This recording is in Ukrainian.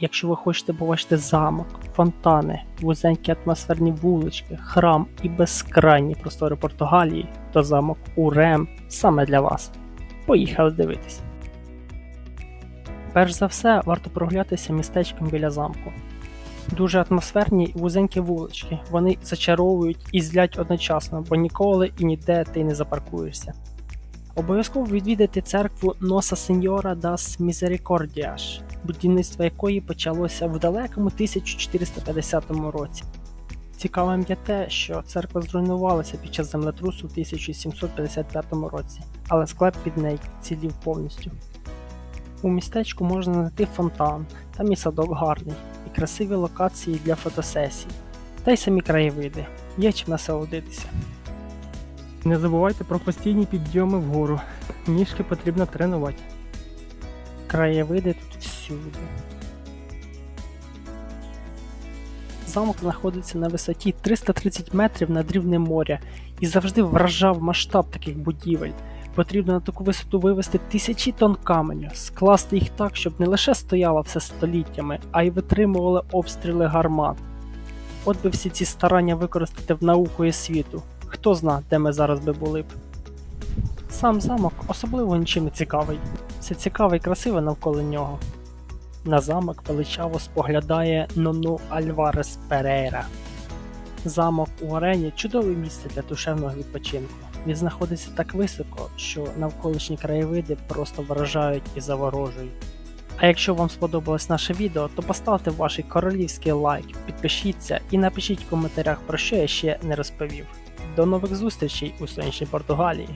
якщо ви хочете побачити замок, фонтани, вузенькі атмосферні вулички, храм і безкрайні простори Португалії, то замок Урем саме для вас. Поїхали дивитись. Перш за все, варто прогулятися містечком біля замку. Дуже атмосферні вузенькі вулички. Вони зачаровують і злять одночасно, бо ніколи і ніде ти не запаркуєшся. Обов'язково відвідати церкву Носа Сеньора дас Мізерикордіаш, будівництво якої почалося в далекому 1450 році. Цікавим є те, що церква зруйнувалася під час землетрусу в 1755 році, але склеп під нею цілів повністю. У містечку можна знайти фонтан, там і садок гарний, і красиві локації для фотосесій, та й самі краєвиди, є чим насолодитися. Не забувайте про постійні підйоми вгору, ніжки потрібно тренувати. Краєвиди тут всюди. Замок знаходиться на висоті 330 метрів над рівнем моря і завжди вражав масштаб таких будівель. Потрібно на таку висоту вивести тисячі тонн каменю, скласти їх так, щоб не лише стояло все століттями, а й витримували обстріли гармат. От би всі ці старання використати в науку і світу. Хто зна, де ми зараз би були б. Сам замок особливо нічим не цікавий. Все цікаве і красиве навколо нього. На замок величаво споглядає Нону Альварес Перейра. Замок у арені чудове місце для душевного відпочинку. Він знаходиться так високо, що навколишні краєвиди просто вражають і заворожують. А якщо вам сподобалось наше відео, то поставте ваш королівський лайк, підпишіться і напишіть в коментарях про що я ще не розповів. До нових зустрічей у сонячній Португалії!